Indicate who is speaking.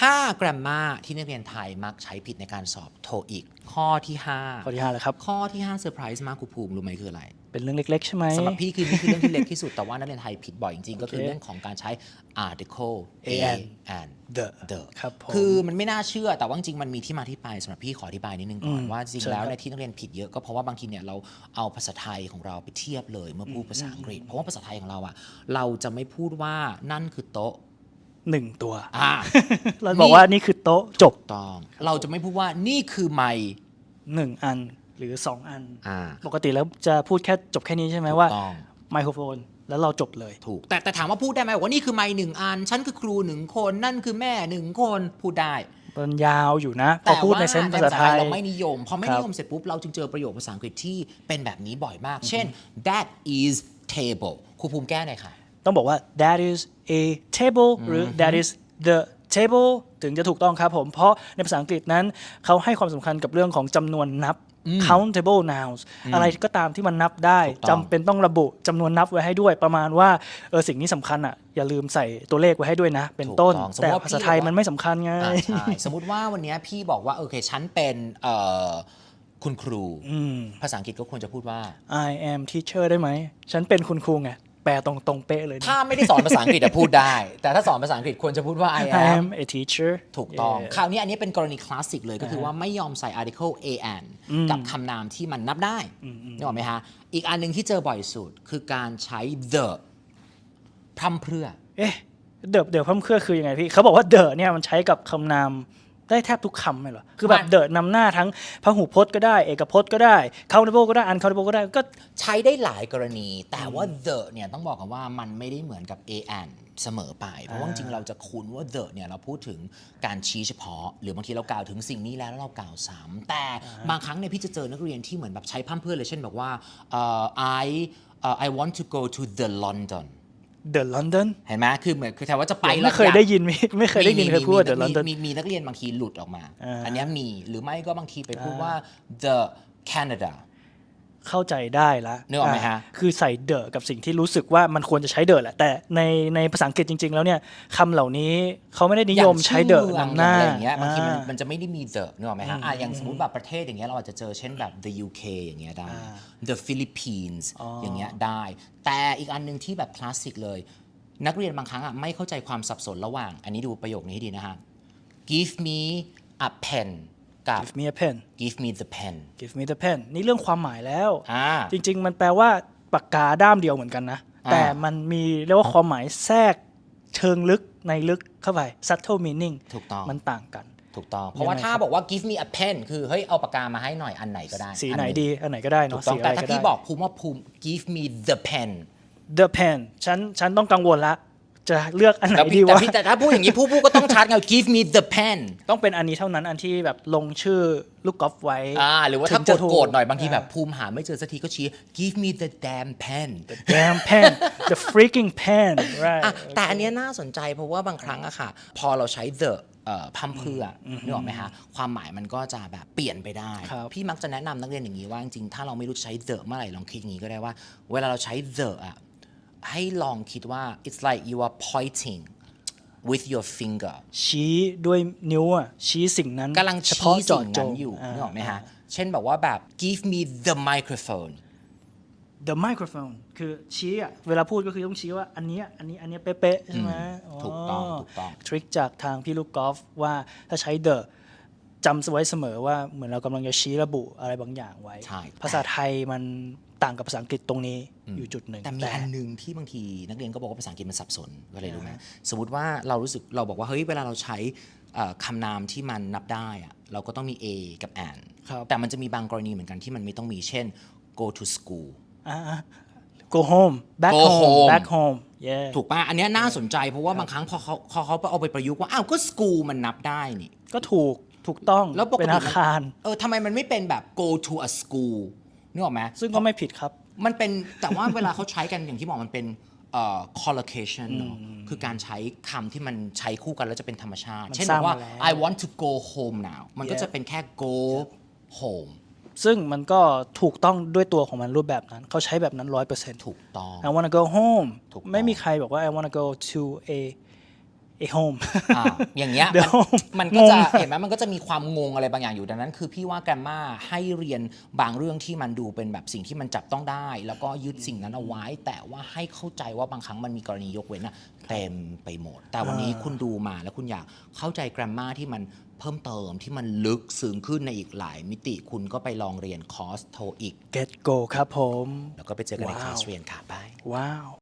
Speaker 1: 5กรัมมาที่นักเรียนไทยมักใช้ผิดในการสอบโทอีก ข้อที่
Speaker 2: ข้อที่ห้าเลยครับ
Speaker 1: 5ข้อที่5เซอร์ไพรส์มากครูภูมิรู้ไหมคืออะไร
Speaker 2: เป็นเรื่องเล็ก ๆ ใช่ไหม
Speaker 1: สำหรับพี่คือนี่คือเรื่องที่เล็กที่สุด แต่ว่านักเรียนไทยผิดบ่อยจริงๆ ก็คือ
Speaker 2: โอเค
Speaker 1: เรื่องของการใช้ article a
Speaker 2: and
Speaker 1: and
Speaker 2: the
Speaker 1: the
Speaker 2: ครับผม
Speaker 1: คือมันไม่น่าเชื่อแต่ว่าจริงๆมันมีที่มาที่ไปสำหรับพี่ขออธิบายนิดนึงก่อน
Speaker 2: อืม
Speaker 1: ว่าจริง
Speaker 2: เชิญ
Speaker 1: ๆแล้ว
Speaker 2: ครับ
Speaker 1: ในยที่นักเรียนผิดเยอะก็เพราะว่าบางทีเนี่ยเราเอาภาษาไทยของเราไปเทียบเลยเมื่อพูดภาษาอังกฤษ เพราะว่าภาษาไทยของเราอะเราจะไม่พูดว่านั่นคือโต๊ะ
Speaker 2: หนึ่งตัว
Speaker 1: อ่า
Speaker 2: เราบอกว่านี่คือโต๊ะจบ
Speaker 1: ต้อง เราจะไม่พูดว่านี่คือไมค์
Speaker 2: หนึ่งอันหรือสองอัน
Speaker 1: อ่า
Speaker 2: ปกติแล้วจะพูดแค่จบแค่นี้ใช่ไหมว่า
Speaker 1: ถูกต้อง
Speaker 2: ไมโครโฟน แล้วเราจบเลย
Speaker 1: ถูก แต่แต่ถามว่าพูดได้ไหมว่านี่คือไมค์หนึ่งอัน ฉันคือครูหนึ่งคน นั่นคือแม่หนึ่งคน พูดได้
Speaker 2: มันยาวอยู่นะ พอ
Speaker 1: แต่
Speaker 2: พูด
Speaker 1: ว่า
Speaker 2: ในเซนส์ภาษาไทย
Speaker 1: เราไม่นิยม พอไม่
Speaker 2: ครับ
Speaker 1: นิยมเสร็จปุ๊บ เราจึงเจอประโยคภาษาอังกฤษที่เป็นแบบนี้บ่อยมาก เช่น that is table ครูภูมิแก้หน่อยค่ะ
Speaker 2: ต้องบอกว่า that is a table หรือ that is the table ถึงจะถูกต้องครับผม เพราะในภาษาอังกฤษนั้น เขาให้ความสำคัญกับเรื่องของจำนวนนับ countable nouns อะไรก็ตามที่มันนับได้
Speaker 1: ถูกต้อง
Speaker 2: จำเป็นต้องระบุจำนวนนับไว้ให้ด้วย ประมาณว่าเออสิ่งนี้สำคัญอะอย่าลืมใส่ตัวเลขไว้ให้ด้วยนะ เป็นต้น
Speaker 1: ถูกต้องสมมุ
Speaker 2: แต่
Speaker 1: ติว่า
Speaker 2: ภาษาไทย
Speaker 1: พี่บอกว่ามั
Speaker 2: มันไม่สำคัญไง
Speaker 1: อ่าใช่สมมติว่าวันเนี้ยพี่บอกว่า โอเค ฉันเป็นเอ่อคุณครูภาษาอังกฤษก็ควรจะพูดว่า
Speaker 2: I am teacher ได้ไหม ฉันเป็นคุณครูไง แปลตรงตรงๆเป๊ะเลยนะ
Speaker 1: ถ้าไม่ได้สอนภาษาอังกฤษอะพูดได้ แต่ถ้าสอนภาษาอังกฤษควรจะพูดว่า I
Speaker 2: I
Speaker 1: am
Speaker 2: am a teacher
Speaker 1: ถูกต้อง
Speaker 2: Yeah
Speaker 1: คราวนี้อันนี้เป็นกรณีคลาสสิกเลยก็คือว่าไม่ยอมใส่ article an กับคำนามที่มันนับได้นึกออกไหมฮะ อีกอันหนึ่งที่เจอบ่อยสุดคือการใช้ the พร่ำเพรื่อ
Speaker 2: เอ๊ะเดอะเดอะเพิ่มเครือคือยังไงพี่ เขาบอกว่าเดอะเนี่ยมันใช้กับคำนาม ได้แทบทุกคำเลยเหรอ คือแบบ
Speaker 1: มัน
Speaker 2: เดอะนำหน้าทั้งพหูพจน์ก็ได้ เอกพจน์ก็ได้ countable ก็ได้ uncountable ก็ได้ก็
Speaker 1: ใช้ได้หลายกรณี แต่ว่า the เนี่ยต้องบอกกันว่ามันไม่ได้เหมือนกับ an เสมอไป เพราะว่าจริงๆเราจะคุ้นว่า the เนี่ยเราพูดถึงการชี้เฉพาะ หรือบางทีเรากล่าวถึงสิ่งนี้แล้วแล้วเรากล่าวซ้ำแต่บางครั้งเนี่ยพี่จะเจอนักเรียนที่เหมือนแบบใช้พร่ำเพรื่อเลยเช่นแบบว่าเอ่อ I เอ่อ I want to go to the London
Speaker 2: the London
Speaker 1: เห็นไหมคือเหมือนคือแถวว่าจะไป
Speaker 2: ไม่เคย
Speaker 1: แล้ว
Speaker 2: ได้ยินไม่ไม่เคยได้ยิน
Speaker 1: มี
Speaker 2: ใครพูด
Speaker 1: มี
Speaker 2: the
Speaker 1: มี
Speaker 2: London
Speaker 1: มีมีนักเรียนบางทีหลุดออกมา
Speaker 2: อ่า
Speaker 1: อันเนี้ยมีหรือไม่ก็บางทีไปพูดว่า the Canada
Speaker 2: เข้าใจได้ละ
Speaker 1: นึกออกไหมฮะา
Speaker 2: คือใส่เดอะกับสิ่งที่รู้สึกว่ามันควรจะใช้เดอะแหละ แต่ในในภาษาอังกฤษจริง ๆ แล้วเนี่ยคำเหล่านี้เขาไม่ได้นิยมใช้เดอะ
Speaker 1: ย่าง
Speaker 2: นำหน้า
Speaker 1: อะไรอย่างเงี้ยบางทีมัน
Speaker 2: อ่
Speaker 1: มันจะไม่ได้มี the นึกออกไหมฮะอะอย่างสมมติแบบประเทศอย่างเงี้ยเราอาจจะเจอเช่นแบบ the UK อย่างเงี้ยได้ the Philippines อย่างเงี้ยได้ แต่อีกอันหนึงที่แบบคลาสสิกเลย นักเรียนบางครั้งอะไม่เข้าใจความสับสนระหว่าง อันนี้ดูประโยคนี้ให้ดีนะฮะ give me a pen กับ
Speaker 2: give me a pen
Speaker 1: give me the pen
Speaker 2: give me the pen นี่เรื่องความหมายแล้ว
Speaker 1: อ่า
Speaker 2: จริง ๆ มันแปลว่าปากกาด้ามเดียวเหมือนกันนะ
Speaker 1: อ่า
Speaker 2: แต่มันมีเรียกว่าความหมายแทรกเชิงลึกในลึกเข้าไป subtle meaning
Speaker 1: ถูกต้อง
Speaker 2: มันต่างกัน
Speaker 1: ถูกต้อง เพราะว่า
Speaker 2: ยังไง
Speaker 1: ถ้า
Speaker 2: ครับ
Speaker 1: บอกว่า give me a pen คือเฮ้ยเอาปากกามาให้หน่อยอันไหนก็ได้
Speaker 2: สี
Speaker 1: อั
Speaker 2: ไหน
Speaker 1: ง
Speaker 2: ดี อันไหนก็ได้
Speaker 1: ถู
Speaker 2: เนาะ
Speaker 1: กต้อง
Speaker 2: สีอะ
Speaker 1: แต่
Speaker 2: ไร
Speaker 1: ถ้า
Speaker 2: ก็
Speaker 1: พี่
Speaker 2: ได้
Speaker 1: บอกภูมิว่าภูมิ give me the pen
Speaker 2: the pen ฉันฉันต้องกังวลละ จะเลือกอันไหน
Speaker 1: แล้ว
Speaker 2: ดี
Speaker 1: พี่แต่
Speaker 2: วะ
Speaker 1: พี่แต่ถ้าพูดอย่างนี้ผู้ผู้ก็ต้องชัดไง give me the pen
Speaker 2: ต้องเป็นอันนี้เท่านั้นอันที่แบบลงชื่อลูกกอล์ฟไว้
Speaker 1: อ่าหรือว่า
Speaker 2: ถึ
Speaker 1: ถ้างก
Speaker 2: จะ
Speaker 1: ด
Speaker 2: ถู
Speaker 1: โกรธหน่อยบางทีแบบภูมิหาไม่เจอสักทีก็ชี้ give me the damn pen
Speaker 2: damn pen the freaking pen right
Speaker 1: อะแต่อันเนี้ยน่าสนใจเพราะว่าบางครั้งอะค่ะ พอเราใช้ the เอ่อพัมเพรื่ออนึกออกไหมฮะความหมายมันก็จะแบบเปลี่ยนไปได้
Speaker 2: ครับ
Speaker 1: พี่มักจะแนะนำนักเรียนอย่างนี้ว่าจริงๆถ้าเราไม่รู้จะใช้ the เมื่อไหร่ลองคิดอย่างนี้ก็ได้ว่า เวลาเราใช้ the อะ ให้ลองคิดว่า it's like you are pointing with your finger
Speaker 2: ชี้ด้วยนิ้วอะชี้สิ่งนั้น
Speaker 1: กำลัง
Speaker 2: เฉ
Speaker 1: ชี้
Speaker 2: พาะ
Speaker 1: สิ่
Speaker 2: เจาะ
Speaker 1: ง
Speaker 2: จ
Speaker 1: นั้น
Speaker 2: ง
Speaker 1: อยู่านึกออกไหมฮะ เช่นแบบว่าแบบ give me the microphone
Speaker 2: the microphone คือชี้อะเวลาพูดก็คือต้องชี้ว่าอันเนี้ยอันนี้อันเนี้ยเป๊ะๆใช่ไหม
Speaker 1: ถูกต้องถูกต้อง
Speaker 2: ทริคจากทางพี่ลูกกอล์ฟว่าถ้าใช้ the จำไว้เสมอว่าเหมือนเรากำลังจะชี้ระบุอะไรบางอย่างไว้
Speaker 1: ใช่
Speaker 2: ภาษาไทยมันต่างกับภาษาอังกฤษตรงนี้อยู่จุดหนึ่ง
Speaker 1: แต่มีอันหนึ่งที่บางทีนักเรียนก็บอกว่าภาษาอังกฤษมันสับสนก็เลยรู้ไหมสมมติว่าเรารู้สึกเราบอกว่าเฮ้ยเวลาเราใช้เอ่อคำนามที่มันนับได้อะเราก็ต้องมี a กับ an
Speaker 2: ครับ
Speaker 1: แต่มันจะมีบางกรณีเหมือนกันที่มันไม่ต้องมีเช่น go to school
Speaker 2: อ่า go home back
Speaker 1: Go
Speaker 2: home
Speaker 1: home
Speaker 2: back home yeah
Speaker 1: ถูกป่ะ อันเนี้ยน่าสนใจเพราะว่าบางครั้งพอเขาพอเขาเอาไปประยุกต์ว่า อ้าว ก็ school มันนับได้นี่
Speaker 2: ก็ถูก ถูกต้อง
Speaker 1: แล้วปก
Speaker 2: เป็น
Speaker 1: ติ
Speaker 2: อาคาร
Speaker 1: เออทำไมมันไม่เป็นแบบ go to a school นึกออกไหม
Speaker 2: ซึ่งก็ไม่ผิดครับ
Speaker 1: มันเป็นแต่ว่า เวลาเขาใช้กันอย่างที่บอกมันเป็นเอ่อ collocation เนอะคือการใช้คำที่มันใช้คู่กันแล้วจะเป็นธรรมชาติ
Speaker 2: มัน
Speaker 1: เช่น
Speaker 2: ส
Speaker 1: บ
Speaker 2: ร้า
Speaker 1: องกว่า
Speaker 2: มาแล้ว
Speaker 1: I want to go home now มันก็
Speaker 2: Yeah
Speaker 1: จะเป็นแค่ go home
Speaker 2: ซึ่งมันก็ถูกต้องด้วยตัวของมันรูปแบบนั้น เขาใช้แบบนั้นร้อยเปอร์เซ็นต์
Speaker 1: ถูกต้อง
Speaker 2: I wanna go home
Speaker 1: ถูกต้อง
Speaker 2: ไม่มีใครบอกว่า I wanna go to a a a home
Speaker 1: อ่าอย่างเงี้ย
Speaker 2: เดี๋ยว
Speaker 1: มันมันก็จะ
Speaker 2: งง
Speaker 1: เห็นไหมมันก็จะมีความงงอะไรบางอย่างอยู่ดังนั้น คือพี่ว่าแกรมมาให้เรียนบางเรื่องที่มันดูเป็นแบบสิ่งที่มันจับต้องได้ แล้วก็ยึดสิ่งนั้นเอาไว้ แต่ว่าให้เข้าใจว่าบางครั้งมันมีกรณียกเว้นอะเต็มไปหมด แต่วันนี้คุณดูมาแล้วคุณอยากเข้าใจแกรมมาที่มันเพิ่มเติมที่มันลึกซึ้งขึ้นในอีกหลายมิติคุณก็ไปลองเรียนคอร์สโทอีก
Speaker 2: get go ครับผม
Speaker 1: แล้วก็ไปเจอกันใน
Speaker 2: ว้าว
Speaker 1: คลาสเรียนค่ะบาย
Speaker 2: ว้าว